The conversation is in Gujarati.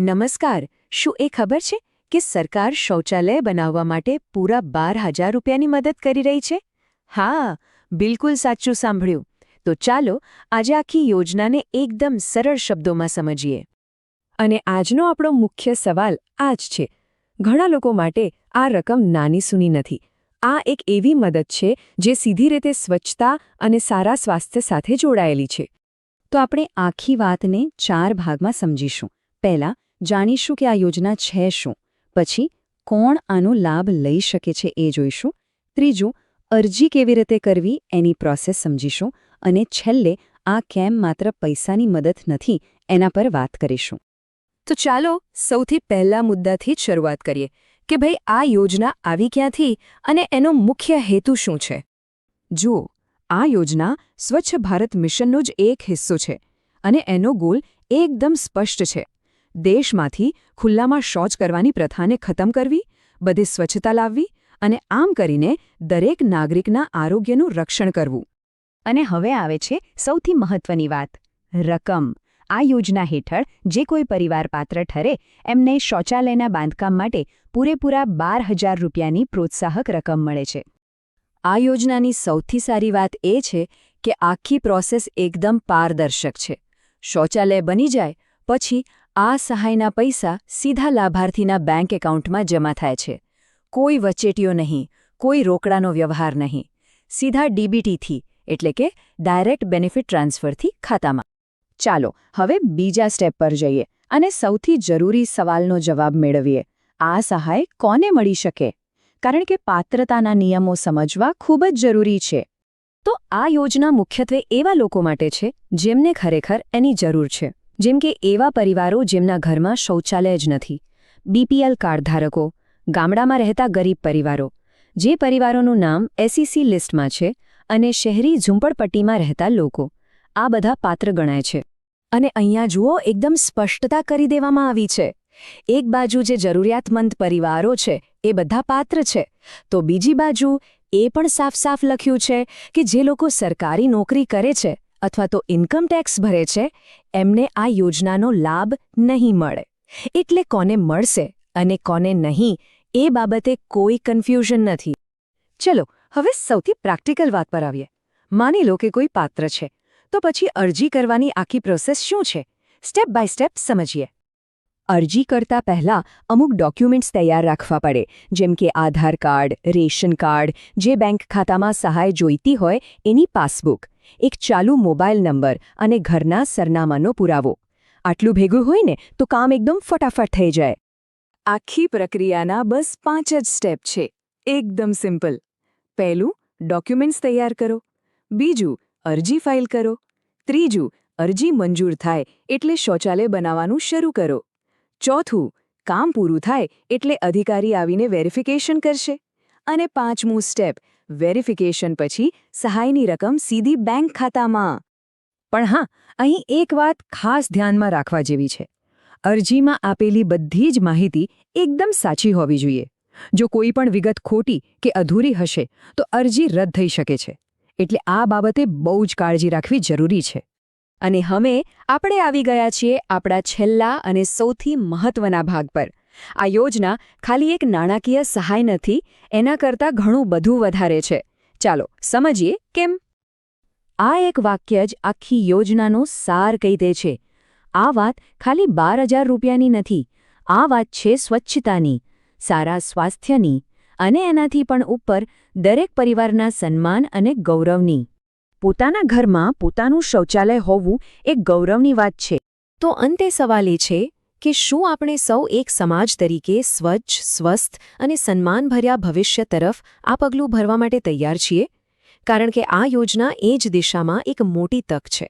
નમસ્કાર, શું એ ખબર છે કે સરકાર શૌચાલય બનાવવા માટે પૂરા બાર હજાર રૂપિયાની મદદ કરી રહી છે? હા, બિલકુલ સાચું સાંભળ્યું. તો ચાલો આજે આખી યોજનાને એકદમ સરળ શબ્દોમાં સમજીએ. અને આજનો આપણો મુખ્ય સવાલ આ જ છે. ઘણા લોકો માટે આ રકમ નાની સૂની નથી. આ એક એવી મદદ છે જે સીધી રીતે સ્વચ્છતા અને સારા સ્વાસ્થ્ય સાથે જોડાયેલી છે. તો આપણે આખી વાતને ચાર ભાગમાં સમજીશું. પહેલા જાણીશું કે આ યોજના છે શું? પછી, કોણ આનો લાભ લઈ શકે છે એ જોઈશું. ત્રીજું, અરજી કેવી રીતે કરવી એની પ્રોસેસ સમજીશું અને છેલ્લે આ કેમ માત્ર પૈસાની મદદ નથી એના પર વાત કરીશું. તો ચાલો સૌથી પહેલા મુદ્દાથી જ શરૂઆત કરીએ કે ભાઈ આ યોજના આવી ક્યાંથી અને એનો મુખ્ય હેતુ શું છે? જુઓ, આ યોજના સ્વચ્છ ભારત મિશનનો જ એક હિસ્સો છે અને એનો ગોલ એકદમ સ્પષ્ટ છે. દેશમાંથી ખુલ્લામાં શૌચ કરવાની પ્રથાને ખતમ કરવી, બધી સ્વચ્છતા લાવવી અને આમ કરીને દરેક નાગરિકના આરોગ્યનું રક્ષણ કરવું. અને હવે આવે છે સૌથી મહત્વની વાત. રકમ. આ યોજના હેઠળ જે કોઈ પરિવાર પાત્ર ઠરે, એમને શૌચાલયના બાંધકામ માટે પૂરેપૂરા બાર હજાર રૂપિયાની પ્રોત્સાહક રકમ મળે છે. આ યોજનાની સૌથી સારી વાત એ છે કે આખી પ્રોસેસ એકદમ પારદર્શક છે. શૌચાલય બની જાય, પછી આ સહાયના પૈસા સીધા લાભાર્થીના બેંક એકાઉન્ટમાં જમા થાય છે. કોઈ વચેટીઓ નહીં, કોઈ રોકડાનો વ્યવહાર નહીં. સીધા ડીબીટીથી, એટલે કે ડાયરેક્ટ બેનિફિટ ટ્રાન્સફરથી ખાતામાં. ચાલો, હવે બીજા સ્ટેપ પર જઈએ અને સૌથી જરૂરી સવાલનો જવાબ મેળવીએ. આ સહાય કોને મળી શકે? કારણ કે પાત્રતાના નિયમો સમજવા ખૂબ જ જરૂરી છે. તો આ યોજના મુખ્યત્વે એવા લોકો માટે છે જેમને ખરેખર એની જરૂર છે. જેમ કે એવા પરિવારો જેમના ઘરમાં શૌચાલય જ નથી. બીપીએલ કાર્ડ ધારકો ગામડામાં રહેતા ગરીબ પરિવારો, જે પરિવારોનું નામ એસઈસી લિસ્ટમાં છે અને શહેરી ઝૂંપડપટ્ટીમાં રહેતા લોકો, આ બધા પાત્ર ગણાય છે. અને અહીંયા જુઓ, એકદમ સ્પષ્ટતા કરી દેવામાં આવી છે. એક બાજુ જે જરૂરિયાતમંદ પરિવારો છે, એ બધા પાત્ર છે. તો બીજી બાજુ, એ પણ સાફ સાફ લખ્યું છે કે જે લોકો સરકારી નોકરી કરે છે અથવા તો ઇન્કમ ટેક્સ ભરે છે, એમને આ યોજનાનો લાભ નહીં મળે. એટલે કોને મળશે અને કોને નહીં, એ બાબતે કોઈ કન્ફ્યુઝન નથી. ચલો, હવે સૌથી પ્રેક્ટિકલ વાત પર આવીએ. માની લો કે કોઈ પાત્ર છે, તો પછી અરજી કરવાની આખી પ્રોસેસ શું છે? સ્ટેપ બાય સ્ટેપ સમજીએ. અરજી કરતા પહેલા અમુક ડોક્યુમેન્ટ્સ તૈયાર રાખવા પડે, જેમ કે આધાર કાર્ડ, રેશન કાર્ડ, જે બેંક ખાતામાં સહાય જોઈતી હોય, એની પાસબુક. એક ચાલુ મોબાઈલ નંબર અને ઘરના સરનામાનો પુરાવો. આટલું ભેગું હોય ને તો કામ એકદમ ફટાફટ થઈ જાય. આખી પ્રક્રિયાના બસ પાંચ જ સ્ટેપ છે. એકદમ સિમ્પલ. પહેલું, ડોક્યુમેન્ટ્સ તૈયાર કરો. બીજું, અરજી ફાઇલ કરો. ત્રીજું, અરજી મંજૂર થાય એટલે શૌચાલય બનાવવાનું શરૂ કરો. ચોથું, કામ પૂરું થાય એટલે અધિકારી આવીને વેરિફિકેશન કરશે. અને પાંચમું સ્ટેપ વેરિફિકેશન પછી સહાયની રકમ સીધી બેંક ખાતામાં. પણ હા, અહીં એક વાત ખાસ ધ્યાનમાં રાખવા જેવી છે. અરજીમાં આપેલી બધી જ માહિતી એકદમ સાચી હોવી જોઈએ. જો કોઈ પણ વિગત ખોટી કે અધૂરી હશે, તો અરજી રદ થઈ શકે છે. એટલે આ બાબતે બહુ જ કાળજી રાખવી જરૂરી છે. અને હવે આપણે આવી ગયા છીએ આપણા છેલ્લા અને સૌથી મહત્વના ભાગ પર. આ યોજના ખાલી એક નાણાકીય સહાય નથી, એના કરતાં ઘણું બધું વધારે છે. ચાલો, સમજીએ કેમ? આ એક વાક્ય જ આખી યોજનાનો સાર કહી દે છે. આ વાત ખાલી બાર હજાર રૂપિયાની નથી, આ વાત છે સ્વચ્છતાની, સારા સ્વાસ્થ્યની અને એનાથી પણ ઉપર દરેક પરિવારના સન્માન અને ગૌરવની. પોતાના ઘરમાં પોતાનું શૌચાલય હોવું એક ગૌરવની વાત છે. તો અંતે સવાલ એ છે કે શું આપણે સૌ એક સમાજ તરીકે સ્વચ્છ, સ્વસ્થ અને સન્માનભર્યા ભવિષ્ય તરફ આ પગલું ભરવા માટે તૈયાર છીએ? કારણ કે આ યોજના એ જ દિશામાં એક મોટી તક છે.